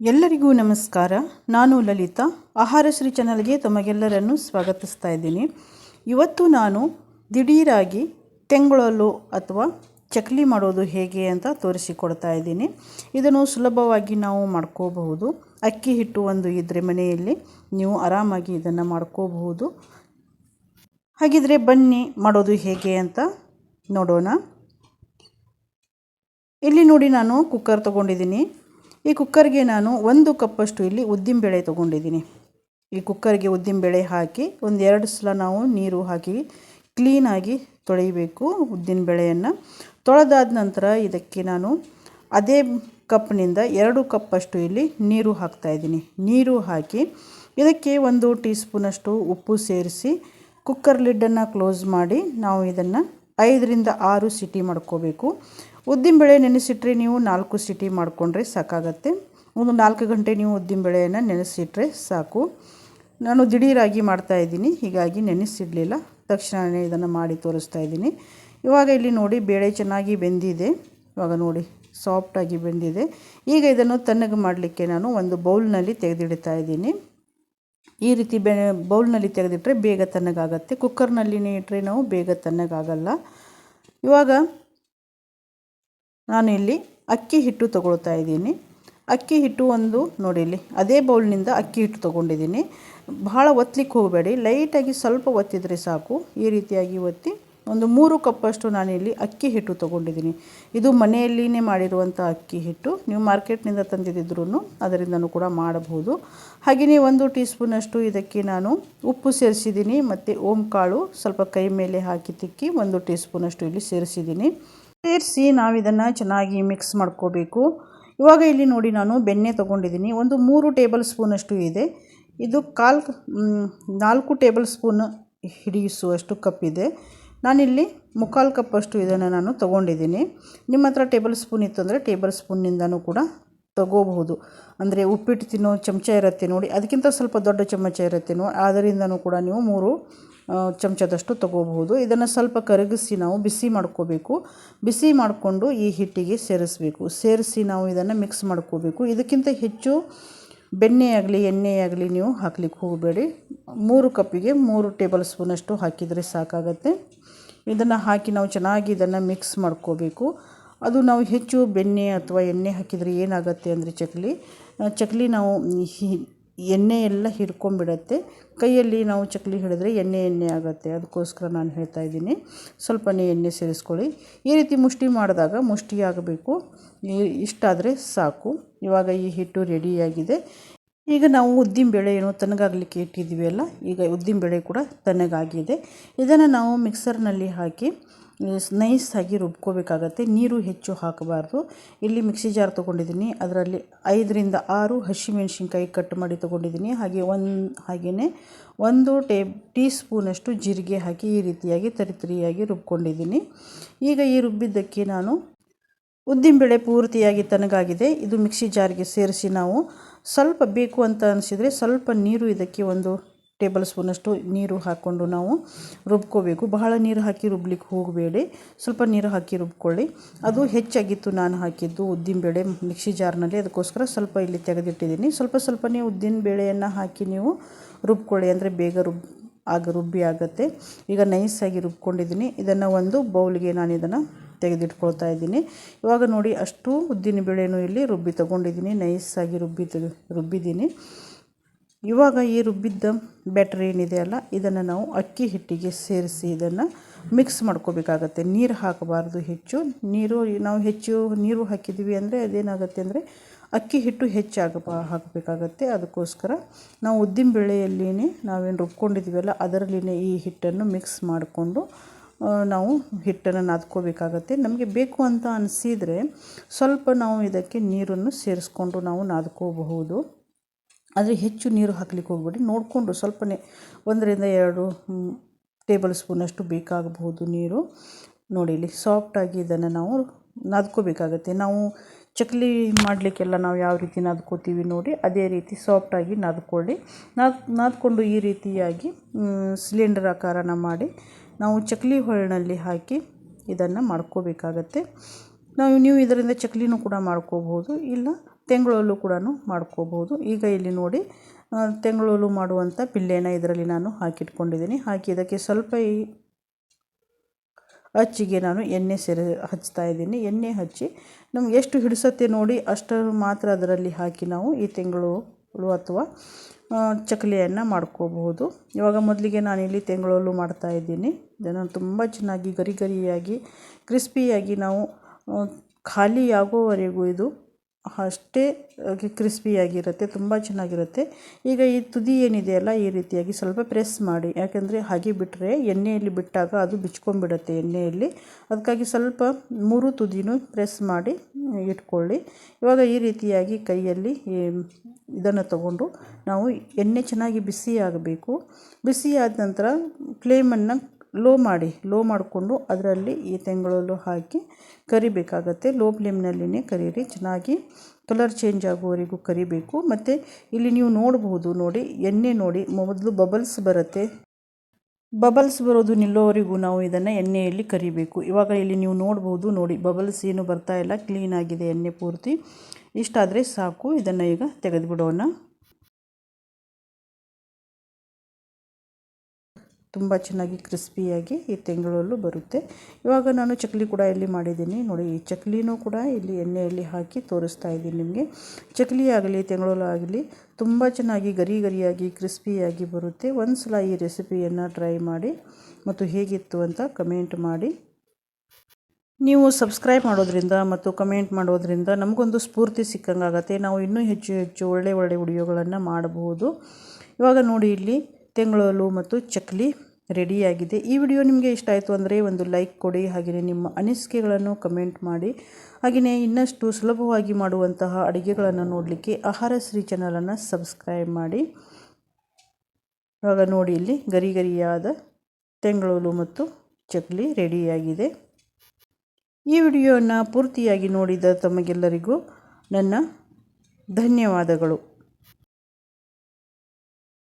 ಎಲ್ಲರಿಗೂ ನಮಸ್ಕಾರ. ನಾನು ಲಲಿತಾ. ಆಹಾರಶ್ರೀ ಚಾನಲ್ಗೆ ತಮಗೆಲ್ಲರನ್ನು ಸ್ವಾಗತಿಸ್ತಾ ಇದ್ದೀನಿ. ಇವತ್ತು ನಾನು ದಿಢೀರಾಗಿ ತೆಂಗುಳಲು ಅಥವಾ ಚಕ್ಲಿ ಮಾಡೋದು ಹೇಗೆ ಅಂತ ತೋರಿಸಿಕೊಡ್ತಾ ಇದ್ದೀನಿ. ಇದನ್ನು ಸುಲಭವಾಗಿ ನಾವು ಮಾಡ್ಕೋಬಹುದು. ಅಕ್ಕಿ ಹಿಟ್ಟು ಒಂದು ಇದ್ದರೆ ಮನೆಯಲ್ಲಿ ನೀವು ಆರಾಮಾಗಿ ಇದನ್ನು ಮಾಡ್ಕೋಬಹುದು. ಹಾಗಿದ್ರೆ ಬನ್ನಿ, ಮಾಡೋದು ಹೇಗೆ ಅಂತ ನೋಡೋಣ. ಇಲ್ಲಿ ನೋಡಿ ನಾನು ಕುಕ್ಕರ್ ತೊಗೊಂಡಿದ್ದೀನಿ. ಈ ಕುಕ್ಕರ್ಗೆ ನಾನು ಒಂದು ಕಪ್ಪಷ್ಟು ಇಲ್ಲಿ ಉದ್ದಿನ ಬೇಳೆ ತೊಗೊಂಡಿದ್ದೀನಿ. ಈ ಕುಕ್ಕರ್ಗೆ ಉದ್ದಿನಬೇಳೆ ಹಾಕಿ ಒಂದು ಎರಡು ಸಲ ನಾವು ನೀರು ಹಾಕಿ ಕ್ಲೀನಾಗಿ ತೊಳಿಬೇಕು ಉದ್ದಿನಬೇಳೆಯನ್ನು ತೊಳೆದಾದ ನಂತರ ಇದಕ್ಕೆ ನಾನು ಅದೇ ಕಪ್ನಿಂದ ಎರಡು ಕಪ್ಪಷ್ಟು ಇಲ್ಲಿ ನೀರು ಹಾಕ್ತಾಯಿದ್ದೀನಿ ನೀರು ಹಾಕಿ ಇದಕ್ಕೆ ಒಂದು ಟೀ ಸ್ಪೂನಷ್ಟು ಉಪ್ಪು ಸೇರಿಸಿ ಕುಕ್ಕರ್ ಲಿಡ್ಡನ್ನು ಕ್ಲೋಸ್ ಮಾಡಿ ನಾವು ಇದನ್ನು ಐದರಿಂದ ಆರು ಸಿಟಿ ಮಾಡ್ಕೋಬೇಕು. ಉದ್ದಿನಬೇಳೆ ನೆನೆಸಿಟ್ರೆ ನೀವು ನಾಲ್ಕು ಸಿಟಿ ಮಾಡಿಕೊಂಡ್ರೆ ಸಾಕಾಗತ್ತೆ. ಒಂದು ನಾಲ್ಕು ಗಂಟೆ ನೀವು ಉದ್ದಿನ ಬೇಳೆಯನ್ನು ನೆನೆಸಿಟ್ರೆ ಸಾಕು. ನಾನು ದಿಢೀರಾಗಿ ಮಾಡ್ತಾಯಿದ್ದೀನಿ ಹೀಗಾಗಿ ನೆನೆಸಿಡಲಿಲ್ಲ. ತಕ್ಷಣವೇ ಇದನ್ನು ಮಾಡಿ ತೋರಿಸ್ತಾ ಇದ್ದೀನಿ. ಇವಾಗ ಇಲ್ಲಿ ನೋಡಿ ಬೇಳೆ ಚೆನ್ನಾಗಿ ಬೆಂದಿದೆ. ಇವಾಗ ನೋಡಿ ಸಾಫ್ಟಾಗಿ ಬೆಂದಿದೆ. ಈಗ ಇದನ್ನು ತಣ್ಣಗೆ ಮಾಡಲಿಕ್ಕೆ ನಾನು ಒಂದು ಬೌಲ್ನಲ್ಲಿ ತೆಗೆದಿಡ್ತಾ ಇದ್ದೀನಿ. ಈ ರೀತಿ ಬೆ, ಬೌಲ್ನಲ್ಲಿ ತೆಗೆದಿಟ್ಟರೆ ಬೇಗ ತಣ್ಣಗಾಗತ್ತೆ. ಕುಕ್ಕರ್ನಲ್ಲಿನೇ ಇಟ್ಟರೆ ನಾವು ಬೇಗ ತಣ್ಣಗಾಗಲ್ಲ. ಇವಾಗ ನಾನು ಇಲ್ಲಿ ಅಕ್ಕಿ ಹಿಟ್ಟು ತಗೊಳ್ತಾ ಇದ್ದೀನಿ. ಅಕ್ಕಿ ಹಿಟ್ಟು ಒಂದು ನೋಡಿಲ್ಲಿ ಅದೇ ಬೌಲ್ನಿಂದ ಅಕ್ಕಿ ಹಿಟ್ಟು ತೊಗೊಂಡಿದ್ದೀನಿ. ಬಹಳ ಒತ್ತಲಿಕ್ಕೆ ಹೋಗಬೇಡಿ, ಲೈಟಾಗಿ ಸ್ವಲ್ಪ ಒತ್ತಿದರೆ ಸಾಕು. ಈ ರೀತಿಯಾಗಿ ಒತ್ತಿ ಒಂದು ಮೂರು ಕಪ್ಪಷ್ಟು ನಾನಿಲ್ಲಿ ಅಕ್ಕಿ ಹಿಟ್ಟು ತೊಗೊಂಡಿದ್ದೀನಿ. ಇದು ಮನೆಯಲ್ಲಿನೇ ಮಾಡಿರುವಂಥ ಅಕ್ಕಿ ಹಿಟ್ಟು. ನೀವು ಮಾರ್ಕೆಟ್ನಿಂದ ತಂದಿದ್ದಿದ್ರೂ ಅದರಿಂದನೂ ಕೂಡ ಮಾಡಬಹುದು. ಹಾಗೆಯೇ ಒಂದು ಟೀ ಸ್ಪೂನಷ್ಟು ಇದಕ್ಕೆ ನಾನು ಉಪ್ಪು ಸೇರಿಸಿದ್ದೀನಿ, ಮತ್ತು ಓಂ ಕಾಳು ಸ್ವಲ್ಪ ಕೈ ಮೇಲೆ ಹಾಕಿ ತಿಕ್ಕಿ ಒಂದು ಟೀ ಸ್ಪೂನಷ್ಟು ಇಲ್ಲಿ ಸೇರಿಸಿದ್ದೀನಿ. ಸೇರಿಸಿ ನಾವು ಇದನ್ನು ಚೆನ್ನಾಗಿ ಮಿಕ್ಸ್ ಮಾಡ್ಕೋಬೇಕು. ಇವಾಗ ಇಲ್ಲಿ ನೋಡಿ ನಾನು ಬೆಣ್ಣೆ ತೊಗೊಂಡಿದ್ದೀನಿ. ಒಂದು ಮೂರು ಟೇಬಲ್ ಸ್ಪೂನಷ್ಟು ಇದೆ. ಇದು ಕಾಲು ನಾಲ್ಕು ಟೇಬಲ್ ಸ್ಪೂನ್ ಹಿಡಿಸುವಷ್ಟು ಕಪ್ ಇದೆ. ನಾನಿಲ್ಲಿ ಮುಕ್ಕಾಲು ಕಪ್ಪಷ್ಟು ಇದನ್ನು ನಾನು ತೊಗೊಂಡಿದ್ದೀನಿ. ನಿಮ್ಮ ಹತ್ರ ಟೇಬಲ್ ಸ್ಪೂನ್ ಇತ್ತು ಅಂದರೆ ಟೇಬಲ್ ಸ್ಪೂನ್ನಿಂದನೂ ಕೂಡ ತಗೋಬಹುದು. ಅಂದರೆ ಉಪ್ಪಿಟ್ಟು ತಿನ್ನೋ ಚಮಚ ಇರುತ್ತೆ ನೋಡಿ. ಅದಕ್ಕಿಂತ ಸ್ವಲ್ಪ ದೊಡ್ಡ ಚಮಚ ಇರುತ್ತೆ ನೋಡಿ ಅದರಿಂದನೂ ಕೂಡ ನೀವು ಮೂರು ಚಮಚದಷ್ಟು ತಗೋಬಹುದು. ಇದನ್ನು ಸ್ವಲ್ಪ ಕರಗಿಸಿ ನಾವು ಬಿಸಿ ಮಾಡ್ಕೋಬೇಕು. ಬಿಸಿ ಮಾಡಿಕೊಂಡು ಈ ಹಿಟ್ಟಿಗೆ ಸೇರಿಸಬೇಕು. ಸೇರಿಸಿ ನಾವು ಇದನ್ನು ಮಿಕ್ಸ್ ಮಾಡ್ಕೋಬೇಕು. ಇದಕ್ಕಿಂತ ಹೆಚ್ಚು ಬೆಣ್ಣೆ ಆಗಲಿ, ಎಣ್ಣೆ ನೀವು ಹಾಕ್ಲಿಕ್ಕೆ ಹೋಗಬೇಡಿ. ಮೂರು ಕಪ್ಪಿಗೆ ಮೂರು ಟೇಬಲ್ ಸ್ಪೂನಷ್ಟು ಹಾಕಿದರೆ ಸಾಕಾಗತ್ತೆ. ಇದನ್ನು ಹಾಕಿ ನಾವು ಚೆನ್ನಾಗಿ ಇದನ್ನು ಮಿಕ್ಸ್ ಮಾಡ್ಕೋಬೇಕು. ಅದು ನಾವು ಹೆಚ್ಚು ಬೆಣ್ಣೆ ಅಥವಾ ಎಣ್ಣೆ ಹಾಕಿದರೆ ಏನಾಗುತ್ತೆ ಅಂದರೆ ಚಕ್ಲಿ. ಚಕ್ಲಿ ನಾವು ಎಣ್ಣೆ ಎಲ್ಲ ಹಿಡ್ಕೊಂಬಿಡತ್ತೆ ಕೈಯಲ್ಲಿ ನಾವು ಚಕ್ಲಿ ಹಿಡಿದ್ರೆ ಎಣ್ಣೆ ಎಣ್ಣೆ ಆಗುತ್ತೆ. ಅದಕ್ಕೋಸ್ಕರ ನಾನು ಹೇಳ್ತಾ ಇದ್ದೀನಿ. ಸ್ವಲ್ಪನೇ ಎಣ್ಣೆ ಸೇರಿಸ್ಕೊಳ್ಳಿ. ಈ ರೀತಿ ಮುಷ್ಟಿ ಮಾಡಿದಾಗ ಮುಷ್ಟಿ ಆಗಬೇಕು. ಇಷ್ಟಾದರೆ ಸಾಕು. ಇವಾಗ ಈ ಹಿಟ್ಟು ರೆಡಿಯಾಗಿದೆ ಈಗ ನಾವು ಉದ್ದಿನಬೇಳೆ ಏನು ತಣ್ಣಗಾಗಲಿಕ್ಕೆ ಇಟ್ಟಿದ್ದೀವಿ ಅಲ್ಲ, ಈಗ ಉದ್ದಿನಬೇಳೆ ಕೂಡ ತನಗಾಗಿದೆ ಇದನ್ನು ನಾವು ಮಿಕ್ಸರ್ನಲ್ಲಿ ಹಾಕಿ ನೈಸಾಗಿ ರುಬ್ಕೋಬೇಕಾಗತ್ತೆ. ನೀರು ಹೆಚ್ಚು ಹಾಕಬಾರ್ದು. ಇಲ್ಲಿ ಮಿಕ್ಸಿ ಜಾರ್ ತೊಗೊಂಡಿದ್ದೀನಿ. ಅದರಲ್ಲಿ ಐದರಿಂದ ಆರು ಹಸಿಮೆಣ್ಸಿನ್ಕಾಯಿ ಕಟ್ ಮಾಡಿ ತೊಗೊಂಡಿದ್ದೀನಿ. ಹಾಗೆ ಒಂದು, ಹಾಗೆಯೇ ಒಂದು ಟೇ ಟೀ ಸ್ಪೂನಷ್ಟು ಜೀರಿಗೆ ಹಾಕಿ ಈ ರೀತಿಯಾಗಿ ತರಿತರಿಯಾಗಿ ರುಬ್ಕೊಂಡಿದ್ದೀನಿ. ಈಗ ಈ ರುಬ್ಬಿದ್ದಕ್ಕೆ ನಾನು ಉದ್ದಿನಬೇಳೆ ಪೂರ್ತಿಯಾಗಿ ತನಗಾಗಿದೆ. ಇದು ಮಿಕ್ಸಿ ಜಾರ್ಗೆ ಸೇರಿಸಿ ನಾವು ಸ್ವಲ್ಪ ಬೇಕು ಅಂತ ಅನಿಸಿದರೆ ಸ್ವಲ್ಪ ನೀರು ಇದಕ್ಕೆ ಒಂದು ಟೇಬಲ್ ಸ್ಪೂನಷ್ಟು ನೀರು ಹಾಕ್ಕೊಂಡು ನಾವು ರುಬ್ಕೋಬೇಕು. ಬಹಳ ನೀರು ಹಾಕಿ ರುಬ್ಲಿಕ್ಕೆ ಹೋಗಬೇಡಿ. ಸ್ವಲ್ಪ ನೀರು ಹಾಕಿ ರುಬ್ಕೊಳ್ಳಿ. ಅದು ಹೆಚ್ಚಾಗಿತ್ತು ನಾನು ಹಾಕಿದ್ದು ಉದ್ದಿನಬೇಳೆ ಮಿಕ್ಸಿ ಜಾರ್ನಲ್ಲಿ. ಅದಕ್ಕೋಸ್ಕರ ಸ್ವಲ್ಪ ಇಲ್ಲಿ ತೆಗೆದಿಟ್ಟಿದ್ದೀನಿ. ಸ್ವಲ್ಪ ಸ್ವಲ್ಪನೇ ಉದ್ದಿನ ಬೇಳೆಯನ್ನು ಹಾಕಿ ನೀವು ರುಬ್ಕೊಳ್ಳಿ. ಅಂದರೆ ಬೇಗ ರುಬ್ ಆಗ ರುಬ್ಬಿ ಆಗುತ್ತೆ. ಈಗ ನೈಸಾಗಿ ರುಬ್ಕೊಂಡಿದ್ದೀನಿ. ಇದನ್ನು ಒಂದು ಬೌಲ್ಗೆ ನಾನು ಇದನ್ನು ತೆಗೆದಿಟ್ಕೊಳ್ತಾ ಇದ್ದೀನಿ. ಇವಾಗ ನೋಡಿ ಅಷ್ಟು ಉದ್ದಿನ ಬೇಳೆನೂ ಇಲ್ಲಿ ರುಬ್ಬಿ ತೊಗೊಂಡಿದ್ದೀನಿ. ನೈಸಾಗಿ ರುಬ್ಬಿ ತೆಗೆ ರುಬ್ಬಿದ್ದೀನಿ. ಇವಾಗ ಈ ರುಬ್ಬಿದ್ದ ಬ್ಯಾಟ್ರಿ ಏನಿದೆ ಅಲ್ಲ, ಇದನ್ನು ನಾವು ಅಕ್ಕಿ ಹಿಟ್ಟಿಗೆ ಸೇರಿಸಿ ಇದನ್ನು ಮಿಕ್ಸ್ ಮಾಡ್ಕೋಬೇಕಾಗತ್ತೆ. ನೀರು ಹಾಕಬಾರ್ದು ಹೆಚ್ಚು. ನೀರು, ನಾವು ಹೆಚ್ಚು ನೀರು ಹಾಕಿದ್ದೀವಿ ಅಂದರೆ ಅದೇನಾಗುತ್ತೆ ಅಂದರೆ ಅಕ್ಕಿ ಹಿಟ್ಟು ಹೆಚ್ಚಾಗ ಹಾಕಬೇಕಾಗತ್ತೆ. ಅದಕ್ಕೋಸ್ಕರ ನಾವು ಉದ್ದಿನ ಬೇಳೆಯಲ್ಲಿನೇ ನಾವೇನು ರುಬ್ಕೊಂಡಿದ್ದೀವಲ್ಲ, ಅದರಲ್ಲಿನೇ ಈ ಹಿಟ್ಟನ್ನು ಮಿಕ್ಸ್ ಮಾಡಿಕೊಂಡು ನಾವು ಹಿಟ್ಟನ್ನು ನಾದ್ಕೋಬೇಕಾಗತ್ತೆ. ನಮಗೆ ಬೇಕು ಅಂತ ಅನಿಸಿದರೆ ಸ್ವಲ್ಪ ನಾವು ಇದಕ್ಕೆ ನೀರನ್ನು ಸೇರಿಸ್ಕೊಂಡು ನಾವು ನಾದ್ಕೋಬಹುದು. ಆದರೆ ಹೆಚ್ಚು ನೀರು ಹಾಕ್ಲಿಕ್ಕೆ ಹೋಗ್ಬೇಡಿ. ನೋಡಿಕೊಂಡು ಸ್ವಲ್ಪನೇ ಒಂದರಿಂದ ಎರಡು ಟೇಬಲ್ ಸ್ಪೂನಷ್ಟು ಬೇಕಾಗಬಹುದು ನೀರು. ನೋಡಿ ಇಲ್ಲಿ ಸಾಫ್ಟಾಗಿ ಇದನ್ನು ನಾವು ನಾದ್ಕೋಬೇಕಾಗತ್ತೆ. ನಾವು ಚಕ್ಲಿ ಮಾಡಲಿಕ್ಕೆಲ್ಲ ನಾವು ಯಾವ ರೀತಿ ನಾದ್ಕೋತೀವಿ ನೋಡಿ, ಅದೇ ರೀತಿ ಸಾಫ್ಟಾಗಿ ನಾದ್ಕೊಳ್ಳಿ. ನಾದ್, ನಾದ್ಕೊಂಡು ಈ ರೀತಿಯಾಗಿ ಸಿಲಿಂಡರ್ ಆಕಾರನ ಮಾಡಿ ನಾವು ಚಕ್ಲಿ ಹೊಳ್ಳಿನಲ್ಲಿ ಹಾಕಿ ಇದನ್ನು ಮಾಡ್ಕೋಬೇಕಾಗತ್ತೆ. ನಾವು, ನೀವು ಇದರಿಂದ ಚಕ್ಲಿನೂ ಕೂಡ ಮಾಡ್ಕೋಬಹುದು. ಇಲ್ಲ ತೆಂಗುಳಲ್ಲೂ ಕೂಡ ಮಾಡ್ಕೋಬಹುದು ಈಗ ಇಲ್ಲಿ ನೋಡಿ ತೆಂಗುಳಲು ಮಾಡುವಂಥ ಬಿಲ್ಲೆನ ಇದರಲ್ಲಿ ನಾನು ಹಾಕಿಟ್ಕೊಂಡಿದ್ದೀನಿ. ಹಾಕಿ ಇದಕ್ಕೆ ಸ್ವಲ್ಪ ಈ ಹಚ್ಚಿಗೆ ನಾನು ಎಣ್ಣೆ ಸೇರಿ ಹಚ್ತಾ ಇದ್ದೀನಿ. ಎಣ್ಣೆ ಹಚ್ಚಿ ನಮ್ಗೆ ಎಷ್ಟು ಹಿಡಿಸತ್ತೆ ನೋಡಿ ಅಷ್ಟು ಮಾತ್ರ ಅದರಲ್ಲಿ ಹಾಕಿ ನಾವು ಈ ತೆಂಗಳು ಅಥವಾ ಚಕ್ಲಿಯನ್ನು ಮಾಡ್ಕೋಬಹುದು. ಇವಾಗ ಮೊದಲಿಗೆ ನಾನಿಲ್ಲಿ ತೆಂಗುಳಲು ಮಾಡ್ತಾ ಇದ್ದೀನಿ. ಇದನ್ನು ತುಂಬ ಚೆನ್ನಾಗಿ ಗರಿ ಗರಿಯಾಗಿ, ಕ್ರಿಸ್ಪಿಯಾಗಿ ನಾವು ಖಾಲಿಯಾಗೋವರೆಗೂ ಇದು ಅಷ್ಟೇ ಕ್ರಿಸ್ಪಿಯಾಗಿರುತ್ತೆ ತುಂಬ ಚೆನ್ನಾಗಿರುತ್ತೆ. ಈಗ ಈ ತುದಿ ಏನಿದೆಯಲ್ಲ ಈ ರೀತಿಯಾಗಿ ಸ್ವಲ್ಪ ಪ್ರೆಸ್ ಮಾಡಿ, ಯಾಕೆಂದರೆ ಹಾಗೆ ಬಿಟ್ಟರೆ ಎಣ್ಣೆಯಲ್ಲಿ ಬಿಟ್ಟಾಗ ಅದು ಬಿಚ್ಕೊಂಡ್ಬಿಡುತ್ತೆ ಎಣ್ಣೆಯಲ್ಲಿ. ಅದಕ್ಕಾಗಿ ಸ್ವಲ್ಪ ಮೂರು ತುದಿನೂ ಪ್ರೆಸ್ ಮಾಡಿ, ಇಟ್ಕೊಳ್ಳಿ. ಇವಾಗ ಈ ರೀತಿಯಾಗಿ ಕೈಯಲ್ಲಿ ಇದನ್ನು ತಗೊಂಡು ನಾವು ಎಣ್ಣೆ ಚೆನ್ನಾಗಿ ಬಿಸಿ ಆಗಬೇಕು. ಬಿಸಿ ಆದ ನಂತರ ಫ್ಲೇಮನ್ನು ಲೋ ಮಾಡಿ, ಲೋ ಮಾಡಿಕೊಂಡು ಅದರಲ್ಲಿ ಈ ತೆಂಗಳಲ್ಲು ಹಾಕಿ ಕರಿಬೇಕಾಗತ್ತೆ. ಲೋ ಫ್ಲೇಮ್ನಲ್ಲಿನೇ ಕರೀರಿ. ಚೆನ್ನಾಗಿ ಕಲರ್ ಚೇಂಜ್ ಆಗುವವರೆಗೂ ಕರಿಬೇಕು. ಮತ್ತು ಇಲ್ಲಿ ನೀವು ನೋಡಬಹುದು ನೋಡಿ, ಎಣ್ಣೆ ನೋಡಿ, ಮೊದಲು ಬಬಲ್ಸ್ ಬರುತ್ತೆ. ಬಬಲ್ಸ್ ಬರೋದು ನಿಲ್ಲೋವರೆಗೂ ನಾವು ಇದನ್ನು ಎಣ್ಣೆಯಲ್ಲಿ ಕರಿಬೇಕು. ಇವಾಗ ಇಲ್ಲಿ ನೀವು ನೋಡ್ಬೋದು ನೋಡಿ, ಬಬಲ್ಸ್ ಏನು ಬರ್ತಾ ಇಲ್ಲ. ಕ್ಲೀನಾಗಿದೆ ಎಣ್ಣೆ ಪೂರ್ತಿ. ಇಷ್ಟಾದರೆ ಸಾಕು. ಇದನ್ನು ಈಗ ತೆಗೆದುಬಿಡೋಣ. ತುಂಬ ಚೆನ್ನಾಗಿ ಕ್ರಿಸ್ಪಿಯಾಗಿ ಈ ತೆಂಗಳಲ್ಲು ಬರುತ್ತೆ. ಇವಾಗ ನಾನು ಚಕ್ಲಿ ಕೂಡ ಇಲ್ಲಿ ಮಾಡಿದ್ದೀನಿ. ನೋಡಿ, ಈ ಚಕ್ಲಿನೂ ಕೂಡ ಇಲ್ಲಿ ಎಣ್ಣೆಯಲ್ಲಿ ಹಾಕಿ ತೋರಿಸ್ತಾ ಇದ್ದೀನಿ ನಿಮಗೆ. ಚಕ್ಲಿ ಆಗಲಿ ತೆಂಗುಳಲು ಆಗಲಿ ತುಂಬ ಚೆನ್ನಾಗಿ ಗರಿ ಗರಿಯಾಗಿ ಕ್ರಿಸ್ಪಿಯಾಗಿ ಬರುತ್ತೆ. ಒಂದು ಸಲ ಈ ರೆಸಿಪಿಯನ್ನು ಟ್ರೈ ಮಾಡಿ ಮತ್ತು ಹೇಗಿತ್ತು ಅಂತ ಕಮೆಂಟ್ ಮಾಡಿ. ನೀವು ಸಬ್ಸ್ಕ್ರೈಬ್ ಮಾಡೋದ್ರಿಂದ ಮತ್ತು ಕಮೆಂಟ್ ಮಾಡೋದ್ರಿಂದ ನಮಗೊಂದು ಸ್ಫೂರ್ತಿ ಸಿಕ್ಕಂಗಾಗತ್ತೆ. ನಾವು ಇನ್ನೂ ಹೆಚ್ಚು ಹೆಚ್ಚು ಒಳ್ಳೆ ಒಳ್ಳೆ ವಿಡಿಯೋಗಳನ್ನು ಮಾಡಬಹುದು. ಇವಾಗ ನೋಡಿ ಇಲ್ಲಿ ತೆಂಗುಳಲು ಮತ್ತು ಚಕ್ಲಿ ರೆಡಿಯಾಗಿದೆ. ಈ ವಿಡಿಯೋ ನಿಮಗೆ ಇಷ್ಟ ಆಯಿತು ಅಂದರೆ ಒಂದು ಲೈಕ್ ಕೊಡಿ, ಹಾಗೆಯೇ ನಿಮ್ಮ ಅನಿಸಿಕೆಗಳನ್ನು ಕಮೆಂಟ್ ಮಾಡಿ. ಹಾಗೆಯೇ ಇನ್ನಷ್ಟು ಸುಲಭವಾಗಿ ಮಾಡುವಂತಹ ಅಡುಗೆಗಳನ್ನು ನೋಡಲಿಕ್ಕೆ ಆಹಾರ ಶ್ರೀ ಚಾನಲನ್ನು ಸಬ್ಸ್ಕ್ರೈಬ್ ಮಾಡಿ. ಇವಾಗ ನೋಡಿ ಇಲ್ಲಿ ಗರಿ ಗರಿಯಾದ ತೆಂಗಳೂಲು ಮತ್ತು ಚಕ್ಲಿ ರೆಡಿಯಾಗಿದೆ. ಈ ವಿಡಿಯೋನ ಪೂರ್ತಿಯಾಗಿ ನೋಡಿದ ತಮಗೆಲ್ಲರಿಗೂ ನನ್ನ ಧನ್ಯವಾದಗಳು.